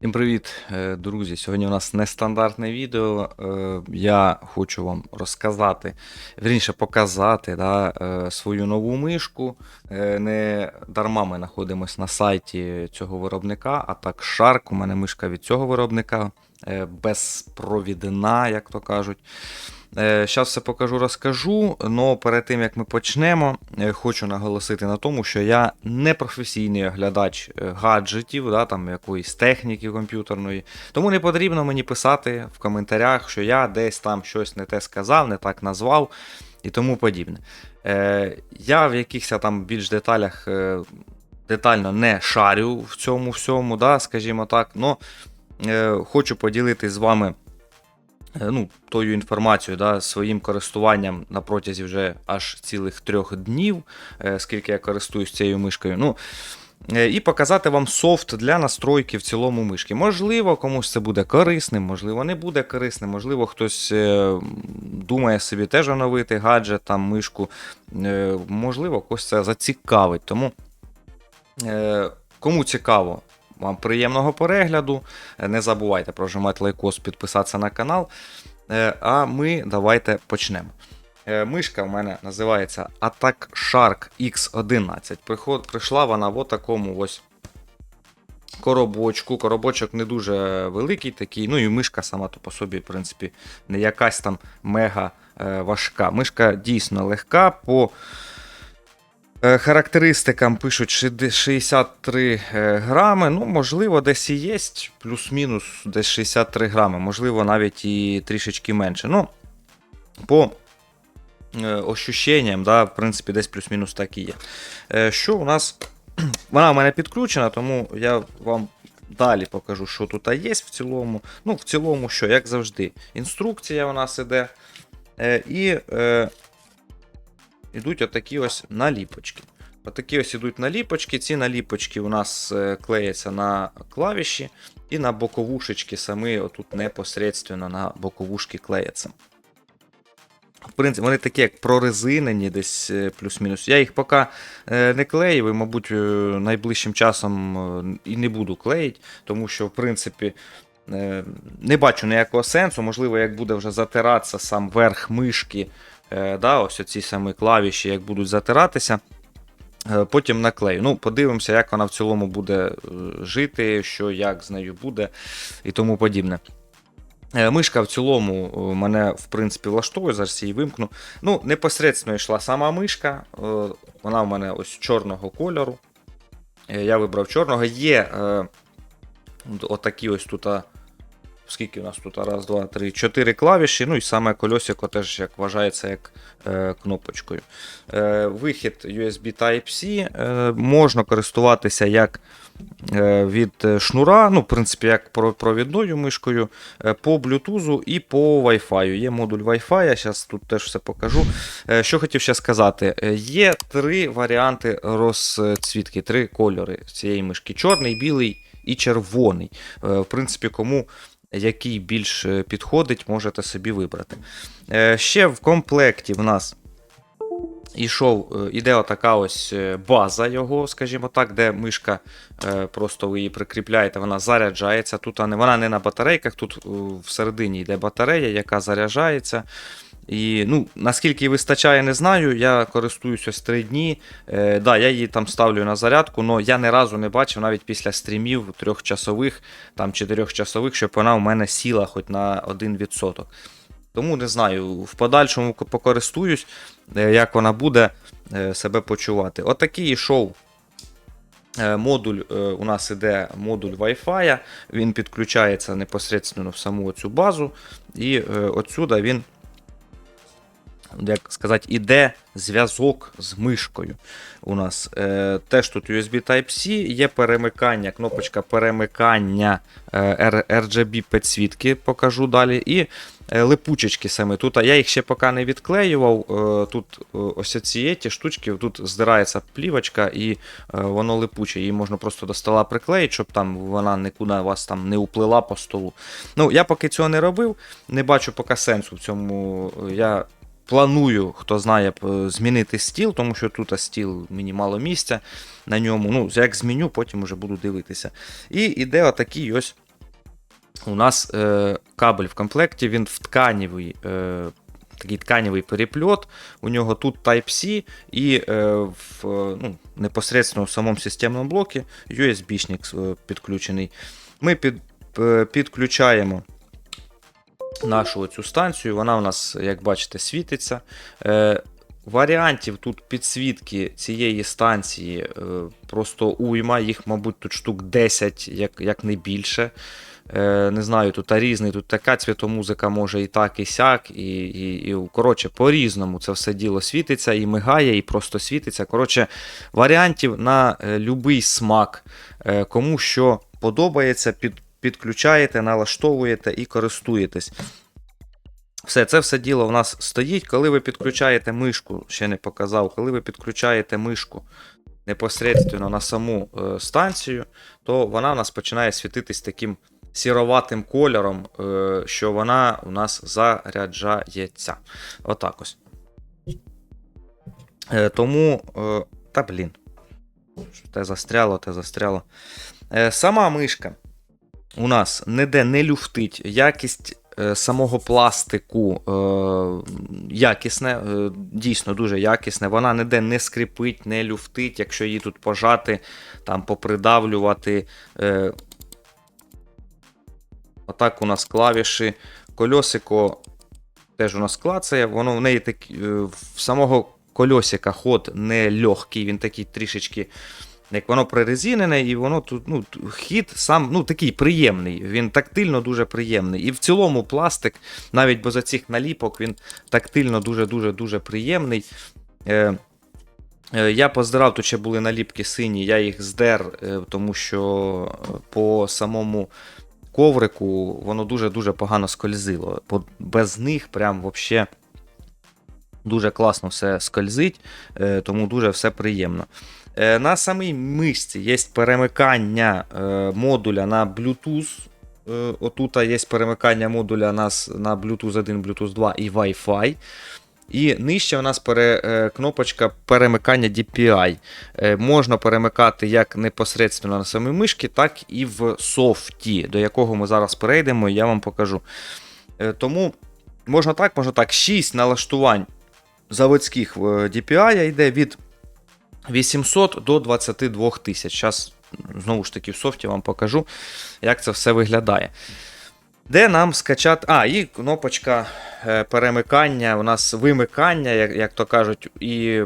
Всім привіт, е, друзі! Сьогодні у нас нестандартне відео. Е, Я хочу вам розказати, верніше показати да, е, свою нову мишку. Не дарма ми знаходимося на сайті цього виробника, а так Shark. У мене мишка від цього виробника, безпровідна, як то кажуть. Зараз все покажу, розкажу. але перед тим як ми почнемо, е, хочу наголосити на тому, що я не професійний оглядач е, гаджетів, да, там якоїсь техніки комп'ютерної. Тому не потрібно мені писати в коментарях, що я десь там щось не те сказав, не так назвав і тому подібне. Е, Я в якихось там більш деталях е, детально не шарю в цьому всьому, да, скажімо так. но е, Хочу поділитись з вами е, ну, тою інформацією, да, своїм користуванням на протязі вже аж цілих трьох днів, е, скільки я користуюсь цією мишкою. Ну, е, і показати вам софт для настройки в цілому мишки. Можливо, комусь це буде корисним, можливо, не буде корисним, можливо, хтось е, думає собі теж оновити гаджет, там, мишку. Е, Можливо, когось це зацікавить. Тому е, кому цікаво, вам приємного перегляду. Е, Не забувайте прожимати лайкос, підписатися на канал. Е, А ми давайте почнемо. Е, Мишка в мене називається Attack Shark X11. Приход, прийшла вона в такому ось коробочку. Коробочок не дуже великий такий. Ну і мишка сама то по собі, в принципі, не якась там мега важка. Мишка дійсно легка. по Характеристикам пишуть 63 е, грами. Ну, можливо, десь і є, плюс-мінус десь 63 грами, можливо, навіть і трішечки менше. Ну, по е, ощущенням, да, в принципі, десь плюс-мінус так і є. Е, Що у нас? Вона в мене підключена, тому я вам далі покажу, що тут є в цілому. Ну, в цілому, що, як завжди, інструкція у нас іде. Е, І ідуть отакі ось наліпочки. Отакі ось ідуть наліпочки. Ці наліпочки у нас е, клеяться на клавіші і на боковушечки самі отут непосередньо на боковушки клеяться. В принципі, вони такі, як прорезинені, десь е, плюс-мінус. Я їх поки е, не клеїв, і, мабуть, найближчим часом і не буду клеїти, тому що, в принципі, не бачу ніякого сенсу. Можливо, як буде вже затиратися сам верх мишки, да, ось ці самі клавіші, як будуть затиратися. е, Потім наклею. Ну, подивимося, як вона в цілому буде е, жити, що як з нею буде і тому подібне. Е, Мишка в цілому е, мене, в принципі, влаштовує, зараз її вимкну. Ну, непосередньо йшла сама мишка. е, Вона в мене ось чорного кольору. Е, Я вибрав чорного. Є е, отакі ось тут. Скільки у нас тут? Раз, два, три, чотири клавіші. Ну і саме кольосико теж як вважається як е, кнопочкою. Е, вихід USB Type-C. Е, можна користуватися як е, від шнура, ну, в принципі, як провідною мишкою, е, по Bluetooth і по Wi-Fi. Є модуль Wi-Fi, я зараз тут теж все покажу. Е, Що хотів ще сказати, Е, є три варіанти розцвітки, три кольори цієї мишки: чорний, білий і червоний. Е, В принципі, кому який більш е, підходить, можете собі вибрати. Е, Ще в комплекті в нас ішов, е, іде отака ось база його, скажімо так, де мишка, просто ви її прикріпляєте, вона заряджається. Тут вона не на батарейках, тут всередині йде батарея, яка заряджається. І ну, наскільки вистачає, не знаю. Я користуюсь ось 3 дні. Е, да, я її там ставлю на зарядку, але я ні разу не бачив навіть після стрімів трьохчасових, там чотирьохчасових, щоб вона у мене сіла хоч на 1%. Тому не знаю, в подальшому ко- покористуюсь, е, як вона буде е, себе почувати. Отакий йшов е, модуль. У нас іде модуль Wi-Fi, він підключається непосередньо в саму цю базу, і отсюда він як сказати, іде зв'язок з мишкою. У нас е, теж тут USB Type-C, є перемикання, кнопочка перемикання е, RGB підсвітки, покажу далі. І е, липучечки саме. Тут а я їх ще поки не відклеював. Е, тут е, ось ці ті штучки, тут здирається плівочка і е, воно липуче. Її можна просто до стола приклеїти, щоб там вона нікуди вас там не уплила по столу. Ну, я поки цього не робив, не бачу поки сенсу в цьому. Я планую, хто знає, змінити стіл, тому що тут стіл мені мало місця на ньому. Ну, як зміню, потім вже буду дивитися. І іде отакий ось у нас е, кабель в комплекті, він в тканівий. Е, Такий тканевий перепльот, у нього тут Type-C і е, в, е, ну, непосередньо в самому системному блокі USB-шник е, підключений. Ми під, е, підключаємо нашу цю станцію, вона у нас, як бачите, світиться. Е, Варіантів тут підсвітки цієї станції е, просто уйма, їх, мабуть, тут штук 10, як, як не більше. Е, не знаю, тут різний, тут така цвітомузика може і так, і сяк, і, і, і коротше, по-різному це все діло світиться, і мигає, і просто світиться. Коротше, варіантів на е, любий смак, е, кому що подобається, під, підключаєте, налаштовуєте і користуєтесь. Все, це все діло в нас стоїть. Коли ви підключаєте мишку, ще не показав, коли ви підключаєте мишку непосередньо на саму е, станцію, то вона у нас починає світитись таким сіроватим кольором, е, що вона у нас заряджається. Отак ось. Е, тому. Е, та блін. Те застряло, те застряло. Е, сама мишка у нас ніде не люфтить. Якість е, самого пластику е, якісне, е, дійсно дуже якісне. Вона ніде не скрипить, не люфтить, якщо її тут пожати, там попридавлювати. Е, Отак у нас клавіші. Кольосико теж у нас клацає, воно в неї так, е, в самого кольосика ход не легкий, він такий трішечки. Як воно прорезинене, і воно тут ну, хід сам ну, такий приємний. Він тактильно дуже приємний. І в цілому пластик, навіть без оцих наліпок, він тактильно дуже-дуже дуже приємний. Е, е, я поздирав, тут ще були наліпки сині, я їх здер, е, тому що е, по самому коврику воно дуже-дуже погано скользило. По- Без них прям вообще дуже класно все скользить, е, тому дуже все приємно. Е, На самій мишці є перемикання е, модуля на Bluetooth. Е, Отут є перемикання модуля на, на Bluetooth 1, Bluetooth 2 і Wi-Fi. І нижче у нас пере, кнопочка перемикання DPI. Можна перемикати як непосередньо на самій мишці, так і в софті, до якого ми зараз перейдемо, і я вам покажу. Тому можна так, можна так. 6 налаштувань заводських DPI йде від 800 до 22 тисяч. Зараз, знову ж таки, в софті вам покажу, як це все виглядає. Де нам скачати. А, і кнопочка е, перемикання, у нас вимикання, як, як то кажуть, і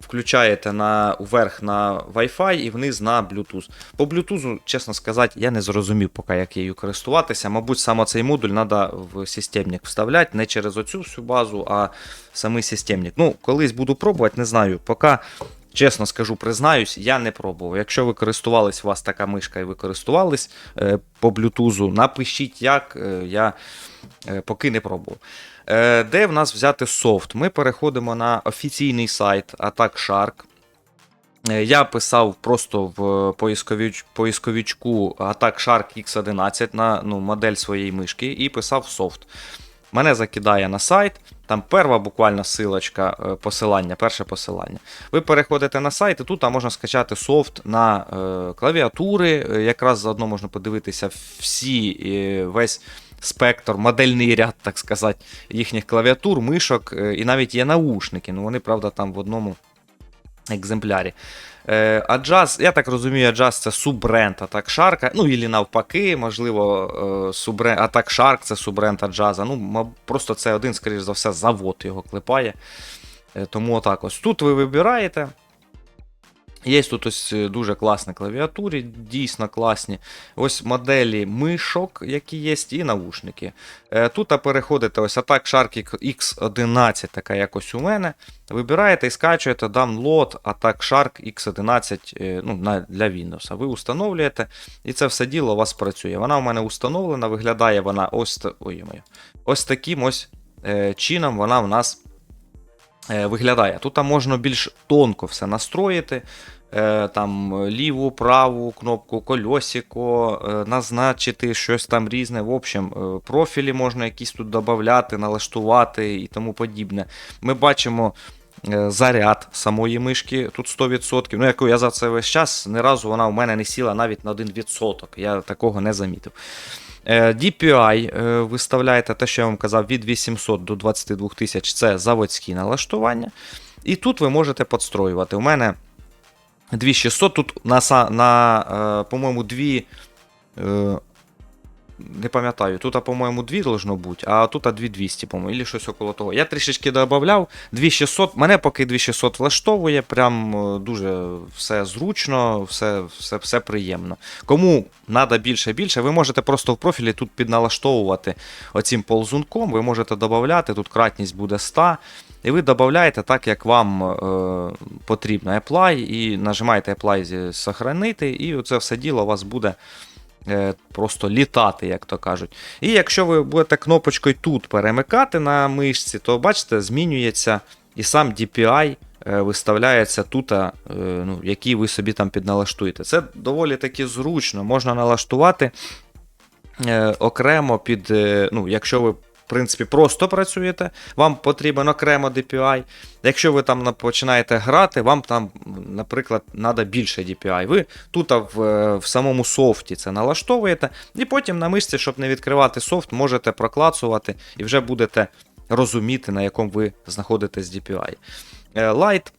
включаєте на, вверх на Wi-Fi і вниз на Bluetooth. По Bluetooth, чесно сказати, я не зрозумів, поки як її користуватися. Мабуть, саме цей модуль треба в системник вставляти, не через оцю всю базу, а самий системник. Ну, колись буду пробувати, не знаю. Поки. Чесно скажу, признаюсь, я не пробував. Якщо ви користувались, у вас така мишка і ви користувались е, по блютузу, напишіть як. Е, я е, поки не пробував. Де в нас взяти софт? Ми переходимо на офіційний сайт Attack Shark. Я писав просто в поисковичку Attack Shark X11 на ну, модель своєї мишки і писав софт. Мене закидає на сайт, там перша буквально силочка, е, посилання, перше посилання. Ви переходите на сайт, і тут там можна скачати софт на е, клавіатури. Е, Якраз заодно можна подивитися всі, е, весь спектр, модельний ряд, так сказати, їхніх клавіатур, мишок, е, і навіть є наушники. Ну вони, правда, там в одному екземплярі. Е, а джаз, я так розумію, джаз це суббренд Атак Шарка. ну і навпаки, можливо, е, суббренд Атак Шарк це суббренд Аджаза. Ну, просто це один, скоріш за все, завод його клепає. Е, Тому отак ось. Тут ви вибираєте. Є тут ось е, дуже класні клавіатури, дійсно класні. Ось моделі мишок, які є, і наушники. Е, Тут переходите ось Attack Shark X11, така якось у мене. Вибираєте і скачуєте download Attack Shark X11 е, ну, для Windows. Ви установлюєте, і це все діло у вас працює. Вона у мене установлена, виглядає вона ось, ой, ось таким ось е, чином вона в нас виглядає. Тут там можна більш тонко все настроїти. Е, Там ліву, праву кнопку, кольосико, е, назначити щось там різне. В общем, е, профілі можна якісь тут додати, налаштувати і тому подібне. Ми бачимо е, заряд самої мишки тут 100%. Ну, яку я за це весь час, ні разу вона у мене не сіла навіть на 1%. Я такого не замітив. Е, DPI е, виставляєте те, що я вам казав, від 800 до 22 тисяч це заводські налаштування. І тут ви можете подстроювати. У мене 2600, тут, на, на е, по-моєму, дві не пам'ятаю, тут, по-моєму, 2 должно бути, а тут 2200, по-моєму, або щось около того. Я трішечки додавав. 2600, мене поки 2600 влаштовує, прям е, дуже все зручно, все, все, все приємно. Кому треба більше більше, ви можете просто в профілі тут підналаштовувати оцим ползунком, ви можете додати, тут кратність буде 100. І ви додаєте так, як вам е, потрібно Apply, і нажимаєте Apply сохранити, і оце все діло у вас буде просто літати, як то кажуть. І якщо ви будете кнопочкою тут перемикати на мишці, то бачите, змінюється і сам DPI е, виставляється тут, е, ну, який ви собі там підналаштуєте. Це доволі таки зручно. Можна налаштувати е, окремо під, е, ну, якщо ви. В принципі, просто працюєте, вам потрібен окремо DPI. Якщо ви там починаєте грати, вам там, наприклад, треба більше DPI. Ви тут в, е, в самому софті це налаштовуєте, і потім на мишці, щоб не відкривати софт, можете проклацувати і вже будете розуміти, на якому ви знаходитесь DPI. Е, Light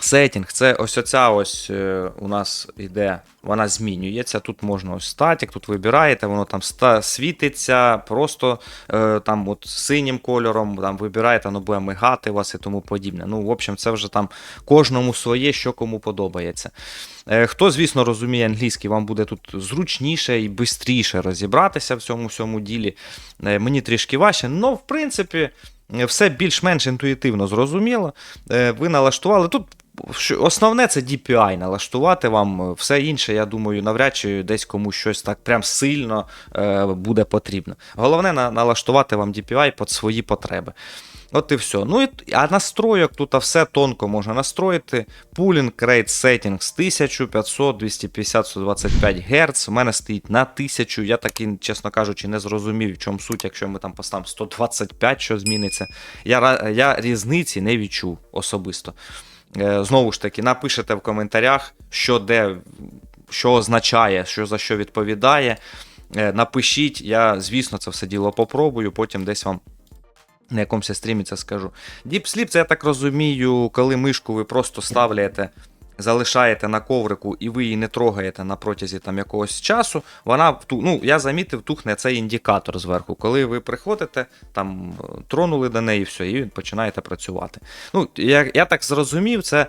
Setting, це ось оця ось е, у нас іде, вона змінюється. Тут можна ось статік, тут вибираєте, воно там світиться, просто е, там от синім кольором, там вибираєте, воно буде мигати вас і тому подібне. Ну, в общем, це вже там кожному своє, що кому подобається. Е, хто, звісно, розуміє англійський, вам буде тут зручніше і швидше розібратися в цьому всьому ділі. Мені трішки важче, але в принципі. Все більш-менш інтуїтивно зрозуміло. Ви налаштували. Тут основне це DPI налаштувати вам. Все інше, я думаю, навряд чи десь комусь щось так прям сильно е, буде потрібно. Головне на, налаштувати вам DPI під свої потреби. От і все. Ну і а настройок тут все тонко можна настроїти. Pooling Rate Settings 1500, 250, 125 Гц. У мене стоїть на 1000. Я таки, чесно кажучи, не зрозумів, в чому суть, якщо ми там поставимо 125, що зміниться. Я, я різниці не відчув особисто. Е, Знову ж таки, напишете в коментарях, що де, що означає, що за що відповідає. Е, Напишіть, я, звісно, це все діло попробую, потім десь вам на якомусь стрімі це скажу. Deep це я так розумію, коли мишку ви просто ставляєте, залишаєте на коврику і ви її не трогаєте на протязі там якогось часу. Вона ну, я замітив, тухне цей індикатор зверху. Коли ви приходите, там е, тронули до неї, все, і починаєте працювати. Ну, я, я так зрозумів, це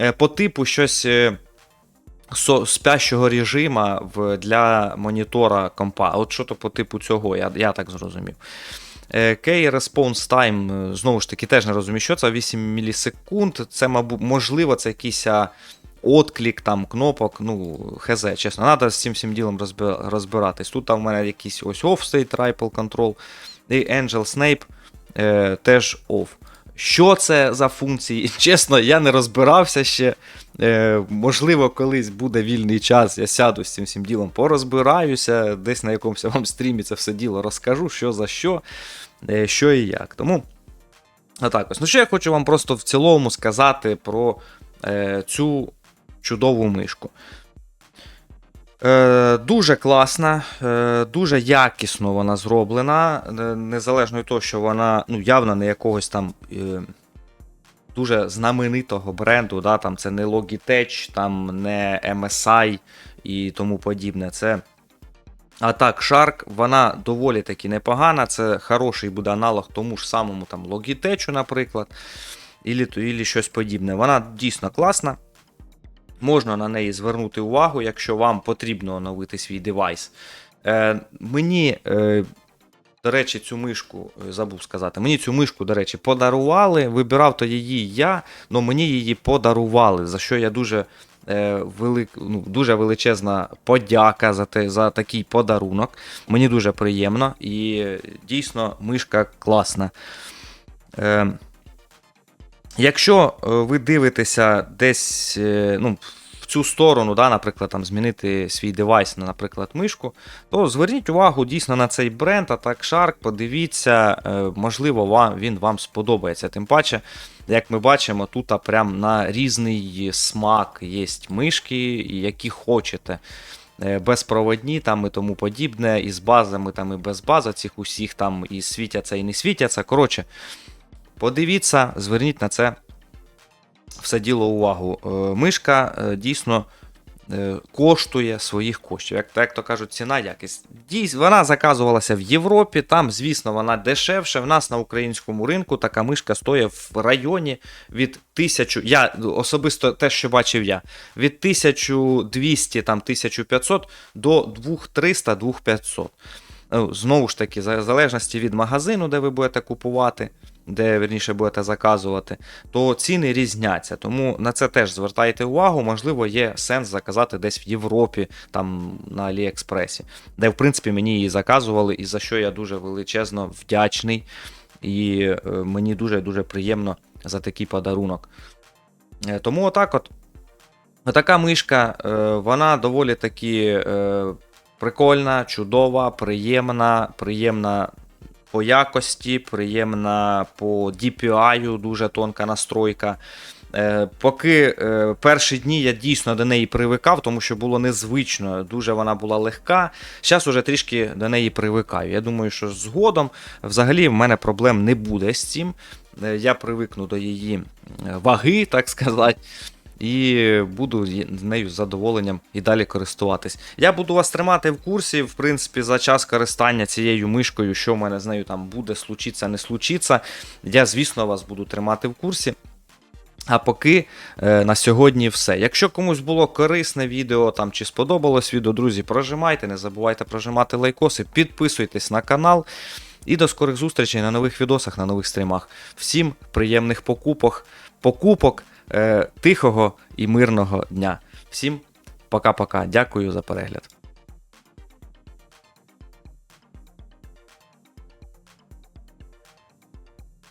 е, по типу щось. е, спящого режима для монітора компа. От що то по типу цього, я, я так зрозумів. Key Response Time, знову ж таки, теж не розумію, що це 8 мілісекунд. Це, мабуть, можливо, це якийсь отклік там, кнопок. Ну, хз, чесно, треба з цим всім ділом розбиратись. Тут там в мене якийсь ось off-state ripple control і Angel Snape е, теж off. Що це за функції? Чесно, я не розбирався ще. Е, можливо, колись буде вільний час, я сяду з цим всім ділом, порозбираюся, десь на якомусь вам стрімі це все діло розкажу, що за що, е, що і як. Тому, отак ось. Ну, що я хочу вам просто в цілому сказати про е, цю чудову мишку. Е, дуже класна, е, дуже якісно вона зроблена, е, незалежно від того, що вона ну, явно не якогось там дуже знаменитого бренду. Да, там Це не Logitech, там не MSI і тому подібне. Це а так, Shark, вона доволі таки непогана. Це хороший буде аналог тому ж самому там Logitech, наприклад, ілі щось подібне. Вона дійсно класна. Можна на неї звернути увагу, якщо вам потрібно оновити свій девайс. Е, мені, е, до речі, цю мишку е, забув сказати. Мені цю мишку, до речі, подарували. Вибирав то її я, але мені її подарували, за що я дуже, е, велик, ну, дуже величезна подяка за, те, за такий подарунок. Мені дуже приємно і е, дійсно мишка класна. Е, Якщо е, ви дивитеся десь е, ну, в цю сторону, да, наприклад, там, змінити свій девайс на, наприклад, мишку, то зверніть увагу дійсно на цей бренд, Attack Shark, подивіться, е, можливо, вам, він вам сподобається. Тим паче, як ми бачимо, тут прям на різний смак є мишки, які хочете. безпроводні там і тому подібне, і з базами, там і без бази цих усіх там і світяться, і не світяться. Коротше, подивіться, зверніть на це все діло увагу. Е, Мишка е, дійсно е, коштує своїх коштів. Як, як то кажуть, ціна якість. Дійсно, вона заказувалася в Європі, там, звісно, вона дешевше. В нас на українському ринку така мишка стоїть в районі від 1000, я особисто те, що бачив я, від 1200, там, 1500 до 2300, 2500. Ну, Знову ж таки, в залежності від магазину, де ви будете купувати, де верніше будете заказувати, то ціни різняться. Тому на це теж звертайте увагу. Можливо, є сенс заказати десь в Європі, там на Аліекспресі, де, в принципі, мені її заказували, і за що я дуже величезно вдячний. І е, мені дуже-дуже приємно за такий подарунок. Е, Тому отак от. Така мишка, е, вона доволі таки прикольна, чудова, приємна, приємна по якості, приємна по DPI, дуже тонка настройка. Е, Поки е, перші дні я дійсно до неї привикав, тому що було незвично, дуже вона була легка. Зараз уже трішки до неї привикаю. Я думаю, що згодом взагалі в мене проблем не буде з цим. Е, Я привикну до її ваги, так сказати. І буду нею з задоволенням і далі користуватись. Я буду вас тримати в курсі, в принципі, за час користання цією мишкою, що в мене з нею там буде случиться, не случиться. Я, звісно, вас буду тримати в курсі. А поки е, на сьогодні все. Якщо комусь було корисне відео там чи сподобалось відео, друзі, прожимайте, не забувайте прожимати лайкоси, підписуйтесь на канал. І до скорих зустрічей на нових відосах, на нових стрімах. Всім приємних покупок, покупок, е, тихого і мирного дня. Всім пока-пока. Дякую за перегляд.